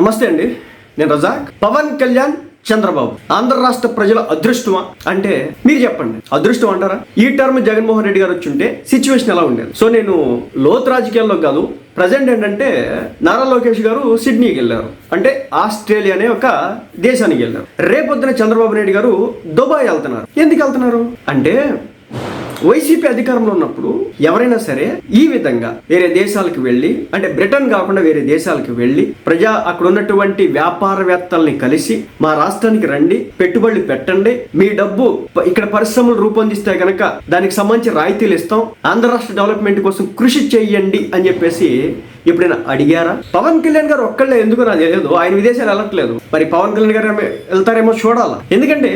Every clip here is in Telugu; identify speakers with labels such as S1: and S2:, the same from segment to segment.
S1: నమస్తే అండి నేను రజాక్. పవన్ కళ్యాణ్ చంద్రబాబు. ఆంధ్ర రాష్ట్ర ప్రజల అదృష్టమా అంటే మీరు చెప్పండి. అదృష్టం అంటారా? ఈ టర్మ్ జగన్మోహన్ రెడ్డి గారు వచ్చుంటే సిచ్యువేషన్ ఎలా ఉండేది? సో నేను లోతు రాజకీయాల్లో కాదు ప్రజెంట్ ఏంటంటే నారా లోకేష్ గారు సిడ్నీకి వెళ్ళారు. అంటే ఆస్ట్రేలియా అనే ఒక దేశానికి వెళ్ళారు. రేపొద్దున చంద్రబాబు నాయుడు గారు దుబాయ్ వెళ్తున్నారు. ఎందుకు వెళ్తున్నారు? అంటే వైసీపీ అధికారంలో ఉన్నప్పుడు ఎవరైనా సరే ఈ విధంగా వేరే దేశాలకు వెళ్ళి అంటే బ్రిటన్ కాకుండా వేరే దేశాలకు వెళ్ళి ప్రజా అక్కడ ఉన్నటువంటి వ్యాపారవేత్తల్ని కలిసి మా రాష్ట్రానికి రండి పెట్టుబడులు పెట్టండి మీ డబ్బు ఇక్కడ పరిశ్రమలు రూపొందిస్తే కనుక దానికి సంబంధించి రాయితీలు ఇస్తాం ఆంధ్ర రాష్ట్ర డెవలప్మెంట్ కోసం కృషి చెయ్యండి అని చెప్పేసి ఎప్పుడైనా అడిగారా? పవన్ కళ్యాణ్ గారు ఒక్కళ్ళే ఎందుకు నాకు తెలియదు ఆయన విదేశాలు వెళ్ళట్లేదు. మరి పవన్ కళ్యాణ్ గారు వెళ్తారేమో చూడాలా? ఎందుకంటే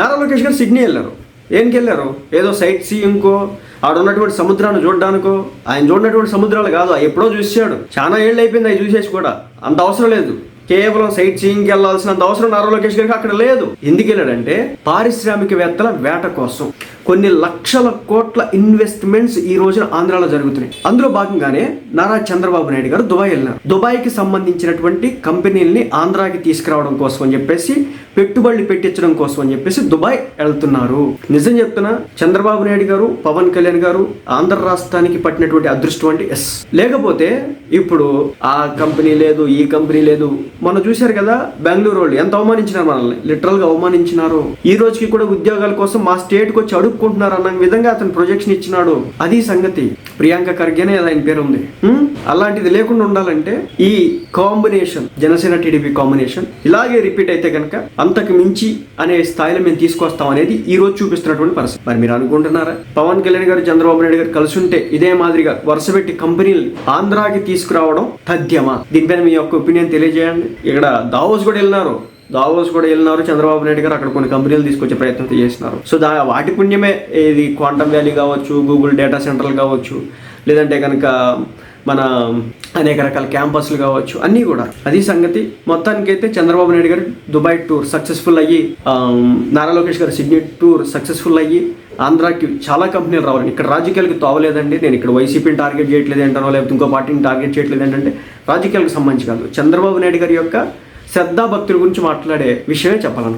S1: నారా లోకేష్ గారు సిడ్నీ వెళ్ళారు. ఏంకి వెళ్ళారు ఏదో సైట్ సీయింగ్కో ఆడ ఉన్నటువంటి సముద్రాన్ని చూడడానికో. ఆయన చూడనటువంటి సముద్రాలు కాదు ఎప్పుడో చూసాడు చాలా ఏళ్ళు అయిపోయింది అవి చూసేసి కూడా. అంత అవసరం లేదు. కేవలం సైట్ సీయింగ్కి వెళ్ళాల్సినంత అవసరం నారా లోకేష్ గారికి అక్కడ లేదు. ఎందుకు వెళ్ళాడంటే పారిశ్రామికవేత్తల వేట కోసం. కొన్ని లక్షల కోట్ల ఇన్వెస్ట్మెంట్స్ ఈ రోజున ఆంధ్రాలో జరుగుతున్నాయి. అందులో భాగంగానే నారా చంద్రబాబు నాయుడు గారు దుబాయ్ వెళ్ళినారు దుబాయ్కి సంబంధించినటువంటి కంపెనీల్ని ఆంధ్రాకి తీసుకురావడం కోసం అని చెప్పేసి పెట్టుబడులు పెట్టించడం కోసం అని చెప్పేసి దుబాయ్ వెళ్తున్నారు. నిజం చెప్తున్నా చంద్రబాబు నాయుడు గారు పవన్ కళ్యాణ్ గారు ఆంధ్ర రాష్ట్రానికి పట్టినటువంటి అదృష్టం అంటే ఎస్. లేకపోతే ఇప్పుడు ఆ కంపెనీ లేదు ఈ కంపెనీ లేదు. మనం చూశారు కదా బెంగళూరు వాళ్ళు ఎంత అవమానించినారు మనల్ని. లిటరల్గా అవమానించినారు. ఈ రోజుకి కూడా ఉద్యోగాల కోసం మా స్టేట్కి వచ్చి కొనుక్కుంటున్నారు అన్న విధంగా అతను ప్రొజెక్షన్ ఇచ్చినాడు. అది సంగతి. ప్రియాంక ఖర్గేనే ఆయన పేరు ఉంది అలాంటిది లేకుండా ఉండాలంటే ఈ కాంబినేషన్ జనసేన టీడీపీ కాంబినేషన్ ఇలాగే రిపీట్ అయితే కనుక అంతకు మించి అనే స్థాయిలో మేము తీసుకొస్తాం అనేది ఈ రోజు చూపిస్తున్నటువంటి పరిస్థితి. మరి మీరు అనుకుంటున్నారా? పవన్ కళ్యాణ్ గారు చంద్రబాబు నాయుడు గారు కలిసి ఉంటే ఇదే మాదిరిగా వరుస పెట్టి కంపెనీలు ఆంధ్రాకి తీసుకురావడం తథ్యమా? దీనిపైన మీ యొక్క ఒపీనియన్ తెలియజేయండి. ఇక్కడ దావోస్ కూడా వెళ్ళినారు. దావోస్ కూడా వెళ్ళినారు చంద్రబాబు నాయుడు గారు అక్కడ కొన్ని కంపెనీలు తీసుకొచ్చే ప్రయత్నం చేస్తున్నారు సో దా వాటి పుణ్యమే ఇది క్వాంటమ్ వ్యాలీ కావచ్చు గూగుల్ డేటా సెంటర్లు కావచ్చు లేదంటే కనుక మన అనేక రకాల క్యాంపస్లు కావచ్చు అన్నీ కూడా. అది సంగతి. మొత్తానికి అయితే చంద్రబాబు నాయుడు గారు దుబాయ్ టూర్ సక్సెస్ఫుల్ అయ్యి నారా లోకేష్ గారు సిడ్నీ టూర్ సక్సెస్ఫుల్ అయ్యి ఆంధ్రాకి చాలా కంపెనీలు రావాలి ఇక్కడ రాజకీయాలకు తోవలేదండి. నేను ఇక్కడ వైసీపీని టార్గెట్ చేయట్లేదు ఏంటనో లేకపోతే ఇంకో పార్టీని టార్గెట్ చేయట్లేదు ఏంటంటే రాజకీయాలకు సంబంధించి కాదు. చంద్రబాబు నాయుడు గారి యొక్క శ్రద్ధా భక్తుల గురించి మాట్లాడే విషయమే చెప్పాలను